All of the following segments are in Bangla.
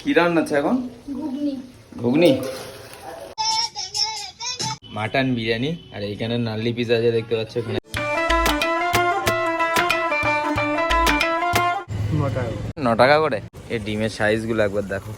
কি রান্না আছে এখন? ঘুগনি। ঘুগনি? মাটন বিরিয়ানি আর এইখানে নাল্লি পিজা আছে দেখতে পাচ্ছ এখানে। ন টাকা করে? এই ডিমের সাইজগুলো একবার দেখো।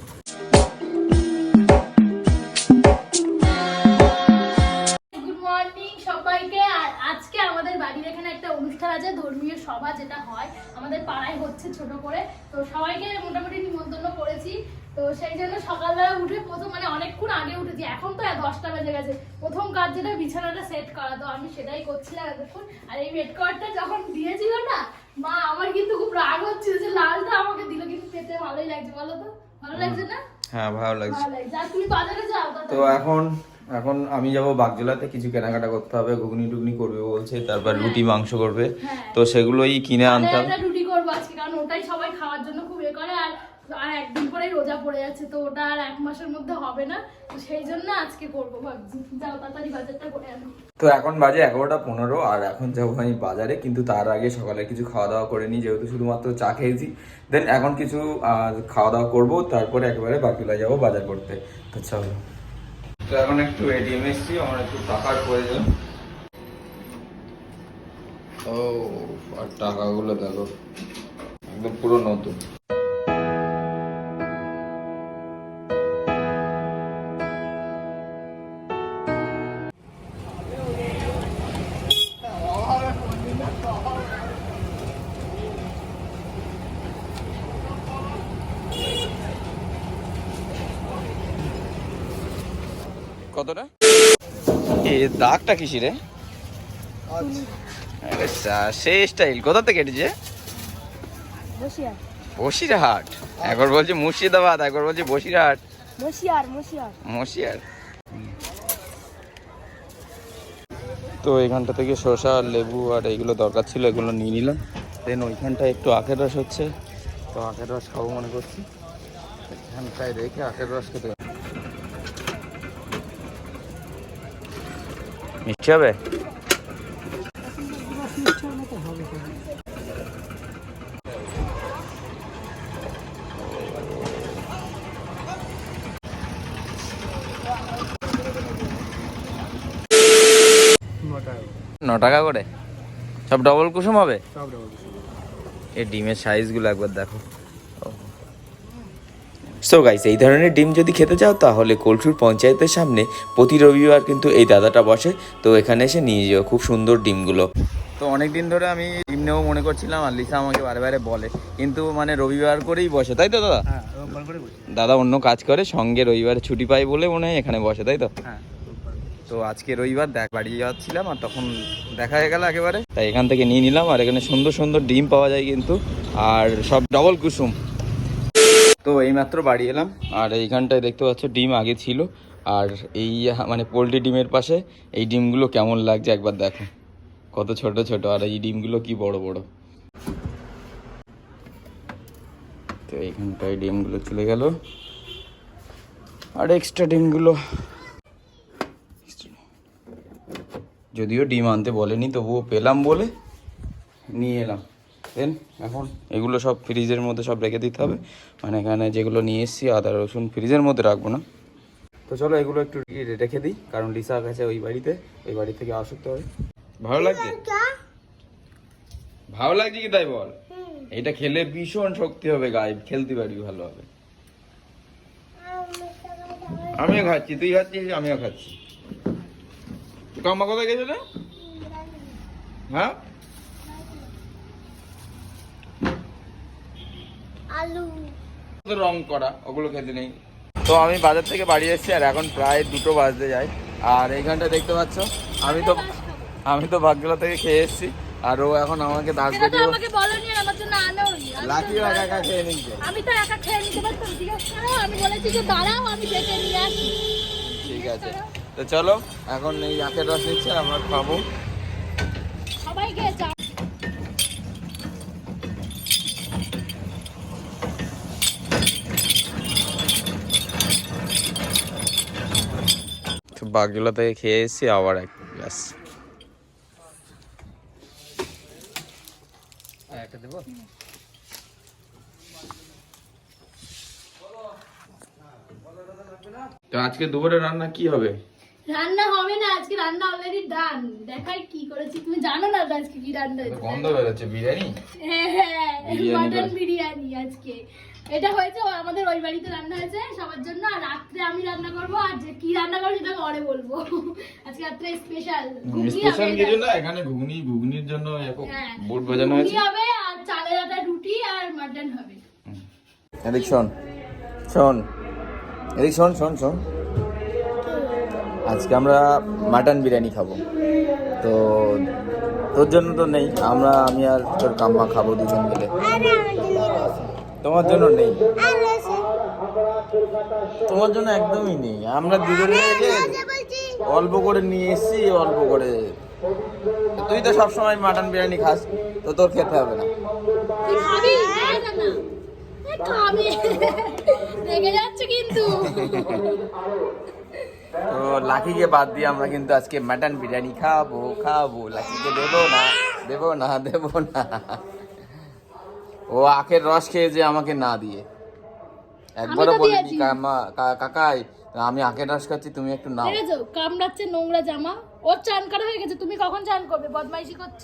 অনেকক্ষণ আগে উঠেছি এখন তো দশটা বেজে গেছে। প্রথম কাজ যেটা বিছানাটা সেট করা। তো আমি সেটাই করছিলাম এতক্ষণ। আর এই বেড কভারটা যখন দিয়েছিল না মা আমার কিন্তু খুব রাগ হচ্ছিল যে লালটা আমাকে দিল কিন্তু পেতে ভালোই লাগছে বলো তো? ভালো লাগছে না? হ্যাঁ ভালো লাগছে। তুমি বাজারে যাও তো এখন এখন আমি যাব বাগজোলাতে কিছু কেনাকাটা করতে হবে ঘুগনি টুগনি করবে বলছে তারপর রুটি মাংস করবে। হ্যাঁ। তো সেগুলোই কিনে আনতে তাহলে হবে একটা রুটি করব আজকে কারণ ওটাই সবাই খাওয়ার জন্য খুব এ করে। আর আর একদিন পরেই রোজা পড়ে যাচ্ছে তো ওটা আর এক মাসের মধ্যে হবে না। তো সেই জন্য আজকে করব ভাবছি। যাও তাড়াতাড়ি বাজারটা করে আনো। তো এখন বাজে এগারোটা পনেরো আর এখন যাব আমি বাজারে কিন্তু তার আগে সকালে কিছু খাওয়া দাওয়া করে নিই যেহেতু শুধুমাত্র চা খেয়েছি। দেন এখন কিছু খাওয়া দাওয়া করব তারপরে একেবারে বাকিলা যাব বাজার করতে। তো চলো। তো এখন একটু এটিএম এসছি আমার একটু টাকার প্রয়োজন। ও আর টাকাগুলো দেখো একদম পুরো নতুন। কতটা? এ দাগটা কিসি রে? আরে সা- সেই স্টাইল কোথা থেকে কেটেছে বসিরহাট। একবার বলছে মুর্শিদাবাদ একবার বলছে বসিরহাট। মশিয়ার তো এখানটা থেকে শসা আর লেবু আর এইগুলো দরকার ছিল এগুলো নিয়ে নিলাম। দেন ওইখানটায় একটু আখের রস হচ্ছে। তো আখের রস খাব মনে করছি। এখানটায় রেখে আখের রস খেতে মিষ্টি হবে? ন টাকা করে? সব ডবল কুসুম হবে? এই ডিমের সাইজগুলো একবার দেখো। সো গাইস এই ধরনের ডিম যদি খেতে চাও তাহলে কলসুর পঞ্চায়েতের সামনে প্রতি রবিবার কিন্তু এই দাদাটা বসে। তো এখানে এসে নিয়ে যেও খুব সুন্দর ডিমগুলো। তো অনেক দিন ধরে আমি ডিম নেব মনে করছিলাম আর লিসা আমাকে বারে বারে বলে। কিন্তু মানে রবিবার করেই বসে তাই তো দাদা? হ্যাঁ রোববার করে বসি। দাদা অন্য কাজ করে সঙ্গে রবিবারে ছুটি পাই বলে মনে হয় এখানে বসে তাই তো? হ্যাঁ। তো আজকে রবিবার দেখ বাড়ি যাচ্ছিলাম আর তখন দেখা হয়ে গেল একেবারে। তাই এখান থেকে নিয়ে নিলাম আর এখানে সুন্দর সুন্দর ডিম পাওয়া যায় কিন্তু। আর সব ডবল কুসুম। তো এইমাত্র বাড়ি এলাম। আর এইখানটায় দেখতে পাচ্ছ, ডিম আগে ছিল। আর এই মানে পোলট্রি ডিমের পাশে এই ডিমগুলো কেমন লাগছে একবার দেখো। কত ছোট ছোট, আর এই ডিমগুলো কি বড় বড়। তো এইখানটায় ডিমগুলো চলে গেল। আর এক্সট্রা ডিমগুলো। যদিও ডিম আনতে বলেনি, তবুও পেলাম বলে নিয়ে এলাম। দেন এখন এগুলো সব ফ্রিজের মধ্যে সব রেখে দিতে হবে। মানে এখানে যেগুলো নিয়ে এসেছি আদা রসুন ফ্রিজের মধ্যে রাখব না। তো চলো এগুলো একটু রেখে দিই কারণ লিসা গেছে ওই বাড়িতে ওই বাড়ি থেকে আসতে হবে। ভালো লাগছে? ভালো লাগছে কি তাই বল? এটা খেলে ভীষণ শক্তি হবে গায়ে খেলতে পারবি ভালো হবে। আমিও খাচ্ছি তুই খাচ্ছিস আমিও খাচ্ছি। কাম্মা কোথায় গেছে রে? হ্যাঁ? আলু। রং করা ওগুলো খেতে নেই। তো আমি বাজার থেকে বাড়ি এসেছি আর এখন প্রায় দুটো বাজতে যায়। আর এইখানটা দেখতে পাচ্ছ আমি তো আমি তো ভাগ্যলা থেকে খেয়ে এসেছি। আর ও এখন আমাকে তো আমাকে বলনি আমার জন্য তো লাঠি একা একা খেয়ে নিচ্ছে আমি তো একা খেয়ে নিতে পারতাম জিজ্ঞেস করো আমি বলেছি যে দাঁড়াও আমি ডেকে নিয়ে আসি। ঠিক আছে। তো চলো এখন এই আখের রস নিচ্ছে আমরা খাব সবাইকে চা তো বাগজোলা থেকে খেয়ে এসেছি আবার এক গ্লাস তো আজকে দুপুরে রান্না কি হবে? রান্না হবে না আজকে রান্না অলরেডি ডান দেখাই কি করেছি তুমি জানো না তো আজকে কি রান্না হয়েছে? গন্ধ বেরোচ্ছে বিরিয়ানি? হ্যাঁ হ্যাঁ মাটন করেছে। বিরিয়ানি আজকে। এটা হয়েছে আমাদের ওই বাড়িতে রান্না হয়েছে সবার জন্য আর রাত্রে আমি রান্না করব আর যে কি রান্না করব সেটা পরে বলব। আজকে রাত্রে স্পেশাল স্পেশাল কিছু না এখানে ঘুগনি ঘুগনির জন্য এখন হ্যাঁ বুট বাজানো হয়েছে। হবে আর চালের আটা রুটি আর মাটন হবে। এদিক শোন শোন। এদিক শোন শোন শোন। আজকে আমরা মাটন বিরিয়ানি খাব। তো তোর জন্য তো নেই আমরা আমি আর তোর কাম্মা খাব দুজন মিলে। তোমার জন্য নেই? তোমার জন্য একদমই নেই আমরা দুজনে অল্প করে নিয়ে এসেছি অল্প করে। তুই তো সবসময় মাটন বিরিয়ানি খাস তো তোর খেতে হবে না। রেগে যাচ্ছে কিন্তু। তো লাকিকে বাদ দিয়ে আমরা কিন্তু আজকে মাটন বিরিয়ানি খাব খাব। লাকিকে দেবো না দেবো না দেবো না। ও আখের রস খেয়েছে আমাকে না দিয়ে। একবারও বলিনি কাকাই আমি আখের রস খাচ্ছি তুমি একটু নাও। কামড়াচ্ছে নোংরা জামা ওর চান করা হয়ে গেছে তুমি কখন চান করবে? বদমাইশি করছ?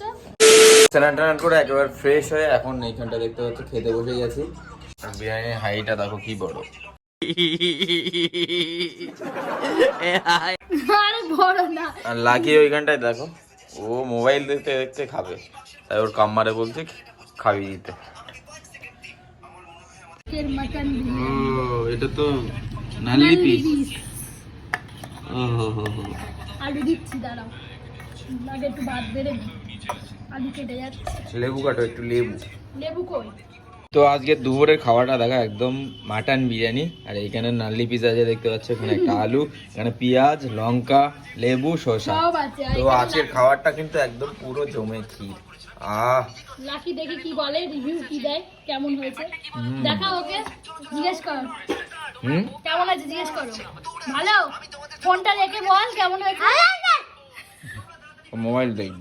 স্নান টান করে একেবারে ফ্রেশ হয়ে এখন এইখানটা দেখতে পাচ্ছ খেতে বসে গেছি। বিরিয়ানির হাইটা দেখো কি বড়। আরে বড় না। আর ওইখানটায় দেখো। ও মোবাইল দেখতে দেখতে খাবে। তাই ওর কাম্মারে বলছে খাবি দিতে। ও এটা তো নাল্লি পিস। আলু দিচ্ছি দাঁড়াও। আগে একটু ভাত বেড়ে আলু কেটে যাচ্ছে। লেবু কাটো একটু লেবু। লেবু কই? তো আজকে দুপুরের খাওয়াটা দেখা একদম মাটন বিরিয়ানি। আর এইখানে নাল্লি পিস আছে দেখতে পাচ্ছ এখানে একটা আলু এখানে পেঁয়াজ লঙ্কা লেবু শসা। তো আজকের খাবারটা কিন্তু একদম পুরো জমে ক্ষীর। আহ। লাকি দেখে কি বলে রিভিউ কি দেয় কেমন হয়েছে? দেখা ওকে জিজ্ঞেস কর। হুম? কেমন আছে জিজ্ঞেস করো। ভালো? ফোনটা রেখে বল কেমন হয়েছে? মোবাইল দেখব।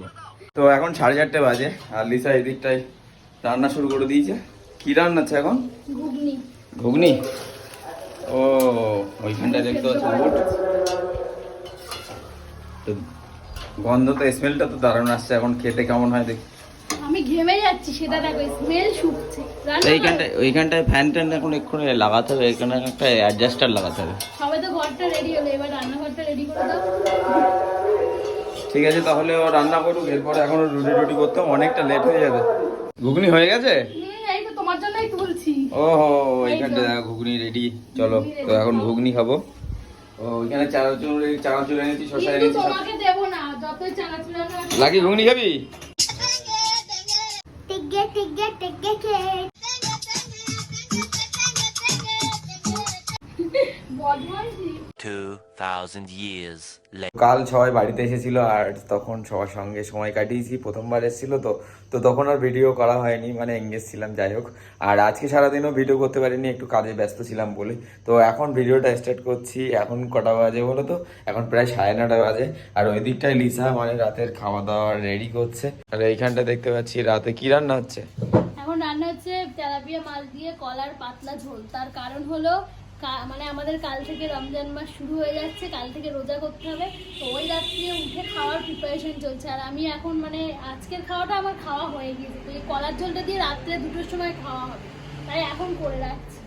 তো এখন সাড়ে চারটে বাজে আর লিসা এদিকটায় রান্না শুরু করে দিয়েছে। কি রান্না আছে এখন? ঘুগনি। ঘুগনি? ও ওইখানটায় দেখতে পাচ্ছ বুট তো গন্ধ তো স্মেলটা তো দারুণ আসছে এখন খেতে কেমন হয় দেখি। আমি ঘেমে যাচ্ছি সেটা দেখো স্মেল শুকছে। এইখানটায় ওইখানটায় ফ্যান ট্যান এখন এক্ষুনি লাগাতে হবে এখানে একটা অ্যাডজাস্টার লাগাতে হবে। সবাই তো ঘরটা রেডি হলো এবার রান্নাঘরটা রেডি করে দাও। ঠিক আছে তাহলে ও রান্না করুক এরপরে এখন রুটি রুটি করতে অনেকটা লেট হয়ে যাবে। ঘুগনি হয়ে গেছে হুম, এই তো তোমার জন্যই তুলছি ও হো এইখানটা ঘুগনি রেডি চলো তো এখন ঘুগনি খাব। ও ওইখানে চানাচুর চানাচুর এনেছি শসা এনেছি সব- তোমাকে দেবো না যতই চানাচুর আনো আমি- লাগি ঘুগনি খাবি? 2,000 years later. কাল সবাই বাড়িতে এসেছিল আর তখন সবার সঙ্গে সময় কাটিয়েছি প্রথমবার এসেছিল তো তো তখন আর ভিডিও করা হয়নি মানে এঙ্গেজ ছিলাম যাই হোক। আর আজকে সারাদিনও ভিডিও করতে পারিনি একটু কাজে ব্যস্ত ছিলাম বলে। তো এখন ভিডিওটা স্টার্ট করছি এখন কটা বাজে বলো তো? এখন প্রায় সাড়ে নটা বাজে আর ওই দিকটায় লিসা মানে রাতের খাওয়া দাওয়া রেডি করছে। আর এইখানটা দেখতে পাচ্ছি রাতে কি রান্না হচ্ছে? এখন রান্না হচ্ছে তেলাপিয়া মাছ দিয়ে কলার পাতলা ঝোল। তার কারণ হলো মানে আমাদের কাল থেকে রমজান মাস শুরু হয়ে যাচ্ছে, কাল থেকে রোজা করতে হবে। তো ওই রাত্রে উঠে খাওয়ার প্রিপারেশন চলছে। আর আমি এখন মানে আজকের খাওয়াটা আমার খাওয়া হয়ে গিয়েছে। তো এই কলার ঝোলটা দিয়ে রাত্রে দুটোর সময় খাওয়া হবে। তাই এখন করে রাখছি।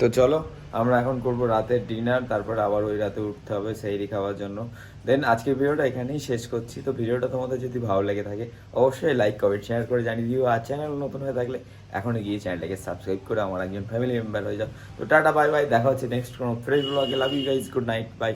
তো চলো আমরা এখন করব রাতের ডিনার, তারপর আবার ওই রাতে উঠতে হবে সেইরি খাওয়ার জন্য। দেন আজকের ভিডিওটা এখানেই শেষ করছি। তো ভিডিওটা তোমাদের যদি ভালো লেগে থাকে, অবশ্যই লাইক কমেন্ট শেয়ার করে জানিয়ে দিও। আর চ্যানেল নতুন হয়ে থাকলে এখনই গিয়ে চ্যানেলটাকে সাবস্ক্রাইব করে আমার একজন ফ্যামিলি মেম্বার হয়ে যাও। তো টাটা বাই বাই দেখা হচ্ছে নেক্সট কোনো ফ্রেশ ব্লগে love you guys good night bye